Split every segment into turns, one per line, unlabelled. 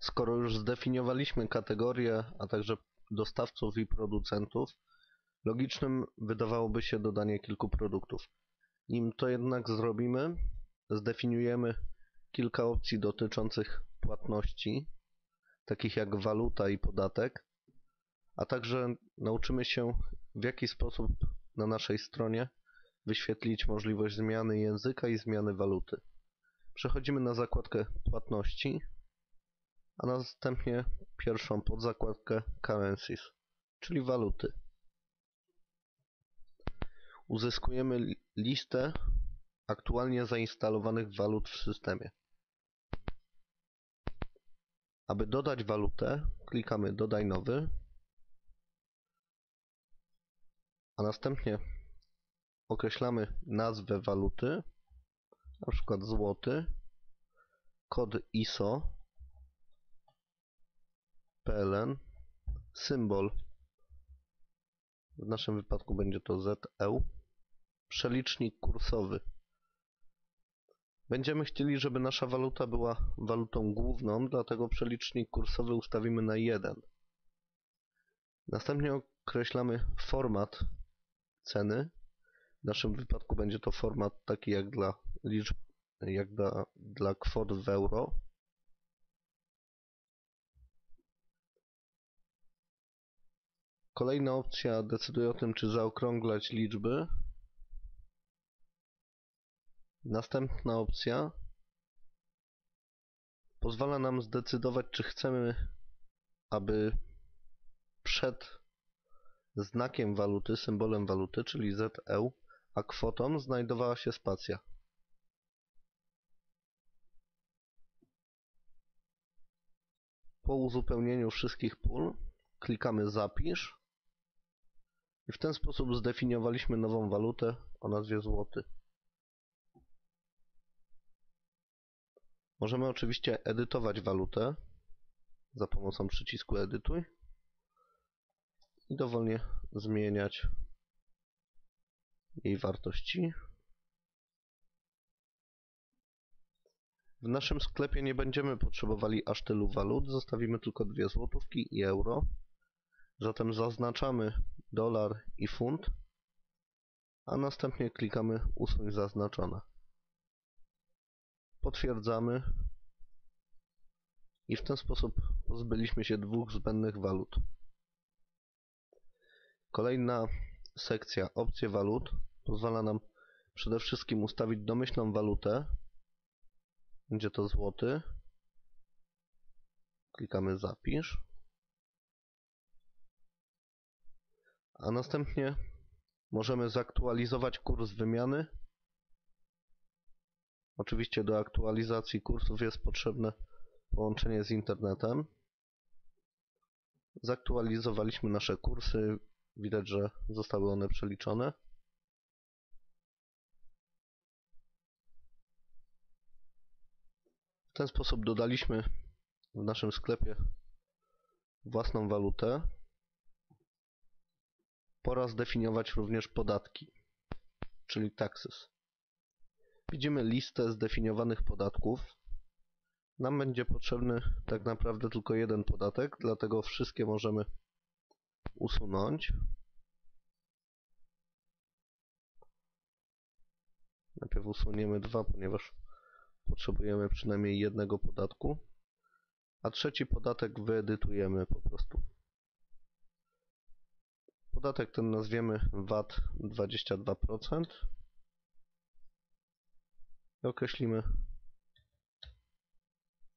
Skoro już zdefiniowaliśmy kategorie, a także dostawców i producentów, logicznym wydawałoby się dodanie kilku produktów. Nim to jednak zrobimy, zdefiniujemy kilka opcji dotyczących płatności, takich jak waluta i podatek, a także nauczymy się w jaki sposób na naszej stronie wyświetlić możliwość zmiany języka i zmiany waluty. Przechodzimy na zakładkę płatności, a następnie pierwszą podzakładkę Currencies, czyli waluty. Uzyskujemy listę aktualnie zainstalowanych walut w systemie. Aby dodać walutę, klikamy Dodaj nowy, a następnie określamy nazwę waluty, na przykład złoty, kod ISO, PLN, symbol, w naszym wypadku będzie to ZEU, przelicznik kursowy. Będziemy chcieli, żeby nasza waluta była walutą główną, dlatego przelicznik kursowy ustawimy na 1. Następnie określamy format ceny. W naszym wypadku będzie to format taki jak dla liczb, jak dla, dla kwot w euro. Kolejna opcja decyduje o tym, czy zaokrąglać liczby. Następna opcja pozwala nam zdecydować, czy chcemy, aby przed znakiem waluty, symbolem waluty, czyli ZEU, a kwotą znajdowała się spacja. Po uzupełnieniu wszystkich pól klikamy Zapisz i w ten sposób zdefiniowaliśmy nową walutę o nazwie złoty. Możemy oczywiście edytować walutę za pomocą przycisku Edytuj i dowolnie zmieniać jej wartości. W naszym sklepie nie będziemy potrzebowali aż tylu walut, zostawimy tylko dwie złotówki i euro. Zatem zaznaczamy dolar i funt, a następnie klikamy usuń zaznaczone. Potwierdzamy i w ten sposób pozbyliśmy się dwóch zbędnych walut. Kolejna sekcja opcje walut pozwala nam przede wszystkim ustawić domyślną walutę. Będzie to złoty. Klikamy zapisz. A następnie możemy zaktualizować kurs wymiany. Oczywiście do aktualizacji kursów jest potrzebne połączenie z internetem. Zaktualizowaliśmy nasze kursy. Widać, że zostały one przeliczone. Ten sposób dodaliśmy w naszym sklepie własną walutę. Pora zdefiniować również podatki, czyli taxes. Widzimy listę zdefiniowanych podatków. Nam będzie potrzebny tak naprawdę tylko jeden podatek, dlatego wszystkie możemy usunąć. Najpierw usuniemy dwa, ponieważ potrzebujemy przynajmniej jednego podatku. A trzeci podatek wyedytujemy po prostu. Podatek ten nazwiemy VAT 22% i określimy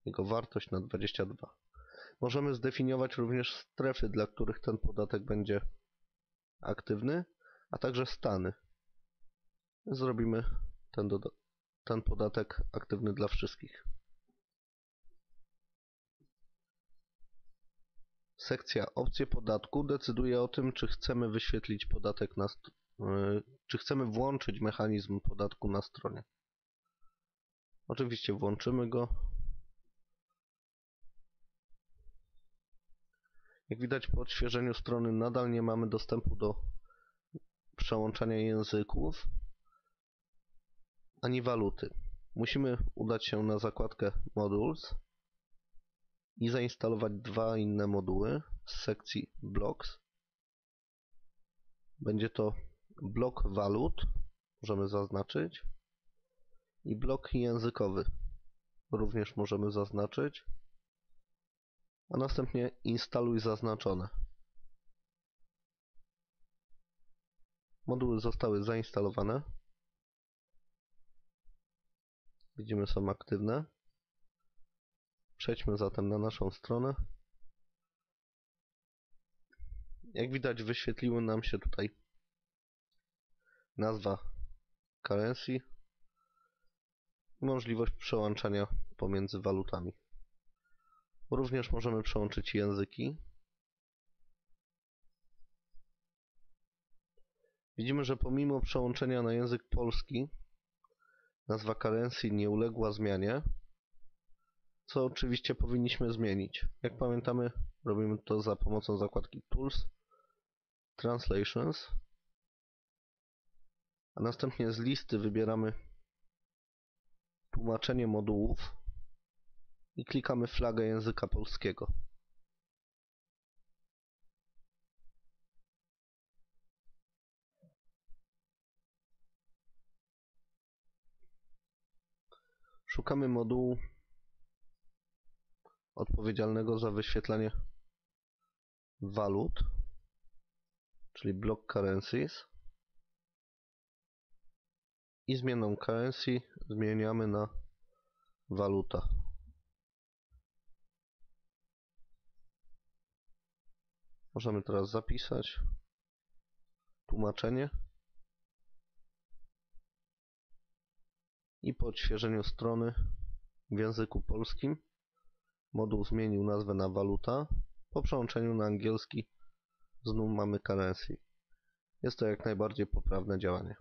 jego wartość na 22. Możemy zdefiniować również strefy, dla których ten podatek będzie aktywny, a także stany. Zrobimy ten, ten podatek aktywny dla wszystkich. Sekcja opcje podatku decyduje o tym, czy chcemy wyświetlić podatek na e, czy chcemy włączyć mechanizm podatku na stronie. Oczywiście włączymy go Jak widać po odświeżeniu strony nadal nie mamy dostępu do przełączania języków. Ani waluty. Musimy udać się na zakładkę Modules i zainstalować dwa inne moduły z sekcji Blocks. Będzie to blok walut, możemy zaznaczyć, i blok językowy, również możemy zaznaczyć, a następnie instaluj zaznaczone. Moduły zostały zainstalowane. Widzimy, są aktywne. Przejdźmy zatem na naszą stronę. Jak widać wyświetliły nam się tutaj nazwa currency i możliwość przełączania pomiędzy walutami. Również możemy przełączyć języki. Widzimy, że pomimo przełączenia na język polski nazwa currency nie uległa zmianie, co oczywiście powinniśmy zmienić. Jak pamiętamy, robimy to za pomocą zakładki Tools, Translations, a następnie z listy wybieramy tłumaczenie modułów i klikamy flagę języka polskiego. Szukamy modułu odpowiedzialnego za wyświetlanie walut, czyli block currencies i zmienną currency zmieniamy na waluta. Możemy teraz zapisać tłumaczenie i po odświeżeniu strony w języku polskim moduł zmienił nazwę na waluta. Po przełączeniu na angielski znów mamy currency. Jest to jak najbardziej poprawne działanie.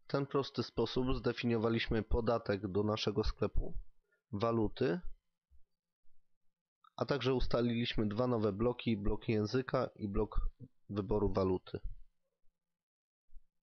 W ten prosty sposób zdefiniowaliśmy podatek do naszego sklepu, waluty, a także ustaliliśmy dwa nowe bloki, blok języka i blok wyboru waluty.